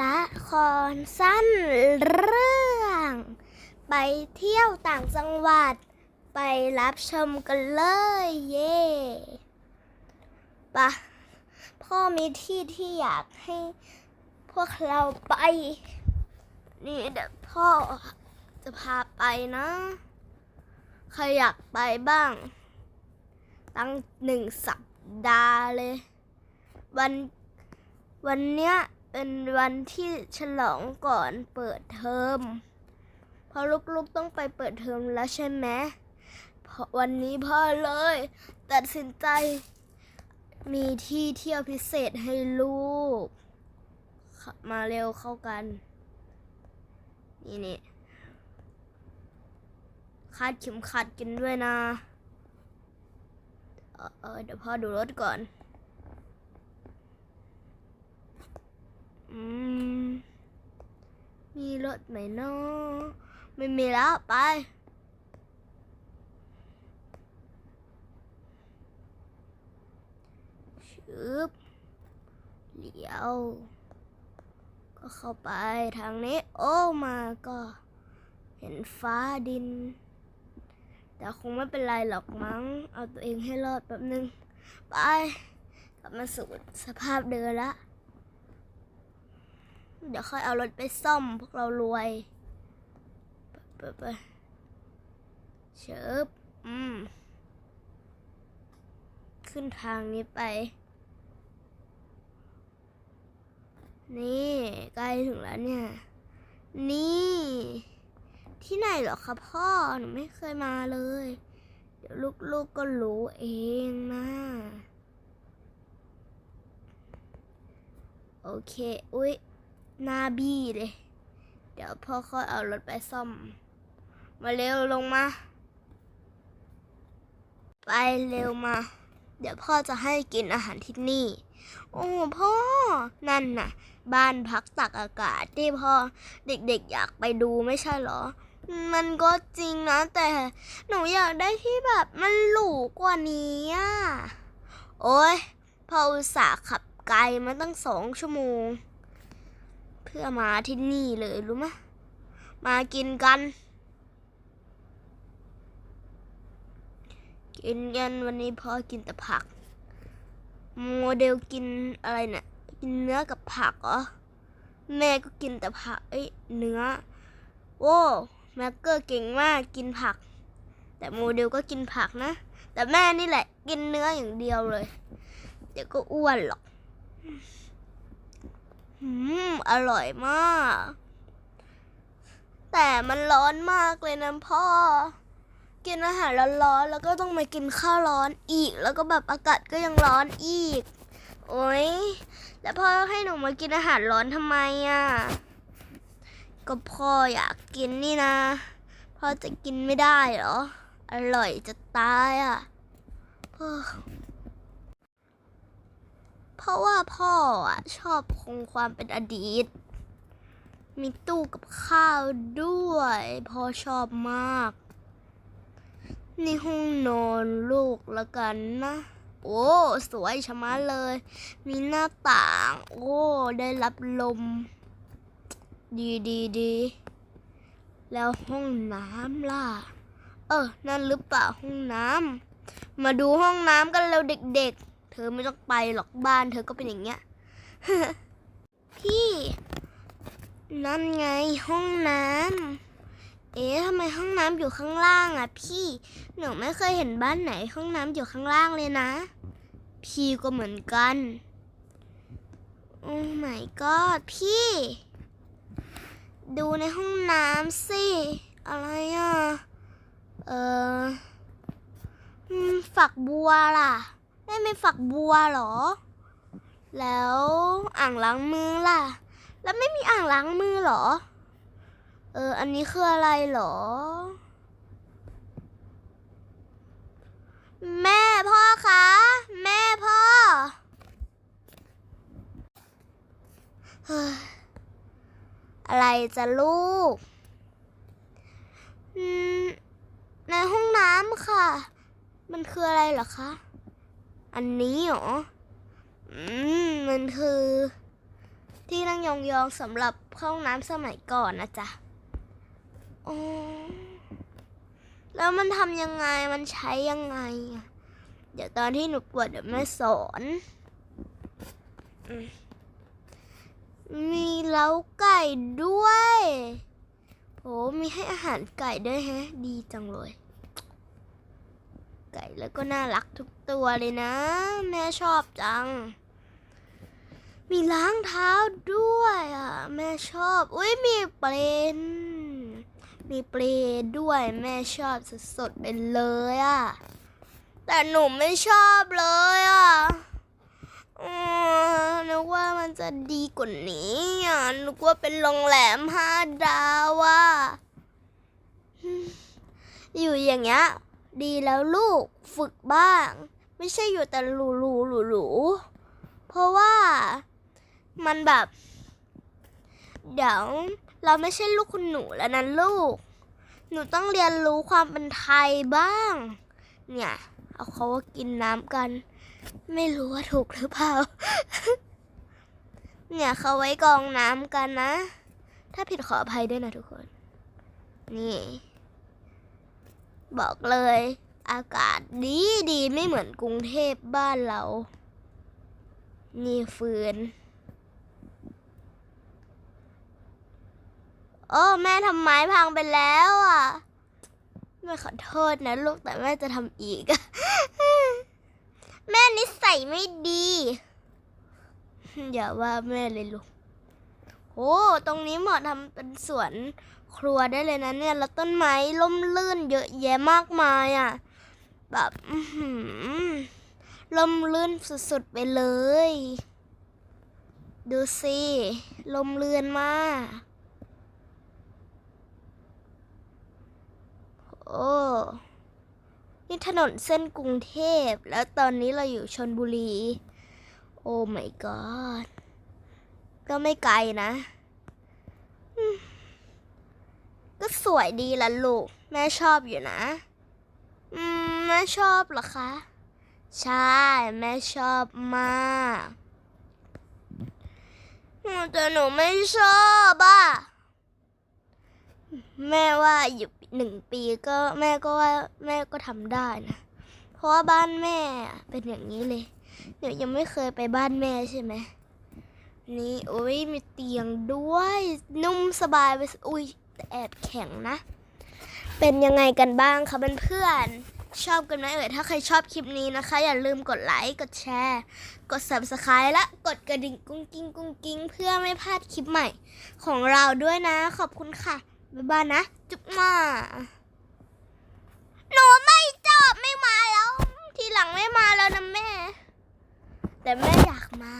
ละครสั้นเรื่อง ไปเที่ยวต่างจังหวัด ไปรับชมกันเลย เย่ปะพ่อมีที่ที่อยากให้พวกเราไป นี่เดี๋ยวพ่อจะพาไปนะ ใครอยากไปบ้าง ตั้งหนึ่งสัปดาห์เลย วันวันเนี้ย เป็นวันที่ฉลองก่อนเปิดเทอมเพราะลูกๆต้องไปเปิดเทอมแล้วใช่ไหมวันนี้พ่อเลยตัดสินใจ มีที่เที่ยวพิเศษให้ลูก มาเร็วเข้ากัน นี่นี่คาดเข็มขัดกินด้วยนะ เออเดี๋ยวพ่อดูรถก่อน มีรถไหมเนาะไม่มีแล้วไป ชึบเลี้ยว ก็เข้าไปทางนี้ โอ้มาก็เห็นฟ้าดิน แต่คงไม่เป็นไรหรอกมั้ง เอาตัวเองให้รอดแป๊บนึง ไป กลับมาสู่สภาพเดิมละ เดี๋ยวค่อยเอารถไปซ่อมพวกเรารวยไปไปไปเชิบอืม ขึ้นทางนี้ไป นี่ใกล้ถึงแล้วเนี่ย นี่ ที่ไหนเหรอคะพ่อ หนูไม่เคยมาเลย เดี๋ยวลูกๆกก็รู้เองนะโอเค อุ๊ย หน้าบี้เลย เดี๋ยวพ่อค่อยเอารถไปซ่อม มาเร็วลงมา ไปเร็วมา เดี๋ยวพ่อจะให้กินอาหารที่นี่ โอ้พ่อ นั่นน่ะ บ้านพักตักอากาศที่พ่อเด็กๆอยากไปดูไม่ใช่เหรอ มันก็จริงนะ แต่หนูอยากได้ที่แบบมันหรูกว่านี้อะ โอ้ยพ่ออุตส่าห์ขับไกลมาตั้งสองชั่วโมง พื่อมาที่นี่เลยรู้ไหมมากินกัน กินกันวันนี้พ่อกินแต่ผัก โมเดลกินอะไรเนี่ยกินเนื้อกับผักเหรอแม่ก็กินแต่ผักเอ้ยเนื้อโอ้แม็กเกอร์เก่งมากกินผัก แต่โมเดลก็กินผักนะ แต่แม่นี่แหละ กินเนื้ออย่างเดียวเลย เดี๋ยวก็อ้วนหรอก อืม อร่อยมาก แต่มันร้อนมากเลยนะพ่อ กินอาหารร้อนๆแล้วก็ต้องมากินข้าวร้อนอีก แล้วก็แบบอากาศก็ยังร้อนอีก โอ๊ยแล้วพ่อให้หนูมากินอาหารร้อนทำไมอะ ก็พ่ออยากกินนี่นะ พ่อจะกินไม่ได้เหรอ อร่อยจะตายอะ เพราะว่าพ่ออะ ชอบคงความเป็นอดีต มีตู้กับข้าวด้วย พ่อชอบมาก นี่ห้องนอนลูกละกันนะ โอ้ สวยชะมัดเลย มีหน้าต่าง โอ้ ได้รับลม ดีดีดีแล้วห้องน้ำล่ะ เออ นั่นหรือเปล่าห้องน้ำ มาดูห้องน้ำกันเร็วเด็กๆ เธอไม่ต้องไปหรอกบ้านเธอก็เป็นอย่างเงี้ย พี่ นั่นไงห้องน้ำเอ๊ะทำไมห้องน้ำอยู่ข้างล่างอะ พี่หนูไม่เคยเห็นบ้านไหน ห้องน้ำอยู่ข้างล่างเลยนะ พี่ก็เหมือนกัน โอ้ my god พี่ ดูในห้องน้ำสิ อะไรอะ เออฝักบัวล่ะ ไม่เป็นฝักบัวหรอ แล้วอ่างล้างมือล่ะ แล้วไม่มีอ่างล้างมือหรอ เออ อันนี้คืออะไรหรอ แม่พ่อคะ แม่พ่อเฮ้ยอะไรจะลูก ในห้องน้ำค่ะ มันคืออะไรเหรอคะ อันนี้เหรอ อืม มันคือ ที่นั่งยองๆสำหรับเข้าห้องน้ำสมัยก่อนนะจ๊ะอ๋อแล้วมันทำยังไง มันใช้ยังไงอะเดี๋ยวตอนที่หนูปวดเดี๋ยวแม่สอนอมมีเล้าไก่ด้วย โห มีให้อาหารไก่ด้วยแฮะ ดีจังเลย ไก่แล้วก็น่ารักทุกตัวเลยนะ แม่ชอบจัง มีล้างเท้าด้วยอะ แม่ชอบอุ้ยมีเปลนมีเปลด้วยแม่ชอบสดๆไปเลยอะ แต่หนูไม่ชอบเลยอะอนึกว่ามันจะดีกว่านี้อะนึกว่าเป็นโรงแรมห้าดาวอะอยู่อย่างเงี้ย ดีแล้วลูกฝึกบ้าง ไม่ใช่อยู่แต่หรูหรูหรูหรูเพราะว่ามันแบบ เดี๋ยวเราไม่ใช่ลูกคุณหนูแล้วนะลูก หนูต้องเรียนรู้ความเป็นไทยบ้าง เนี่ยเอาเขาว่ากินน้ำกัน ไม่รู้ว่าถูกหรือเปล่า เนี่ยเขาไว้กองน้ำกันนะ ถ้าผิดขออภัยด้วยนะทุกคน นี่ บอกเลย อากาศดีดีไม่เหมือนกรุงเทพบ้านเรา นี่ฟืน โอ้แม่ทำไม้พังไปแล้วอะ แม่ขอโทษนะลูกแต่แม่จะทำอีก แม่นิสัยไม่ดี อย่าว่าแม่เลยลูก โอ้ตรงนี้เหมาะทำเป็นสวนครัวได้เลยนะเนี่ย แล้วต้นไม้ล่มลื่นเยอะแยะมากมายอะ แบบล่มลื่นสุดๆไปเลย ดูสิล่มลื่นมาก โอ้ นี่ถนนเส้นกรุงเทพ แล้วตอนนี้เราอยู่ชนบุรี โอ้ my god ก็ไม่ไกลนะ ก็สวยดีละลูก แม่ชอบอยู่นะ อืม แม่ชอบเหรอคะ ใช่ แม่ชอบมากแต่หนูไม่ชอบอะ แม่ว่าอยู่หนึ่งปีก็แม่ก็ว่าแม่ก็ทำได้นะ เพราะว่าบ้านแม่เป็นอย่างนี้เลยเดี๋ยวยังไม่เคยไปบ้านแม่ใช่ไหม นี่โอ้ยมีเตียงด้วย นุ่มสบายไปอุ้ยแต่แอบแข็งนะ เป็นยังไงกันบ้างคะเพื่อนๆชอบกันไหมเอ่ยถ้าใครชอบคลิปนี้นะคะ อย่าลืมกดไลค์กดแชร์ กด subscribe และกดกระดิ่งกุ้งกิ้งกุ้งกิ้งเพื่อไม่พลาดคลิปใหม่ ของเราด้วยนะ ขอบคุณค่ะบ๊ายบายนะ จุ๊บมาหนูไม่จอบไม่มาแล้ว ทีหลังไม่มาแล้วนะแม่ แต่แม่อยากมา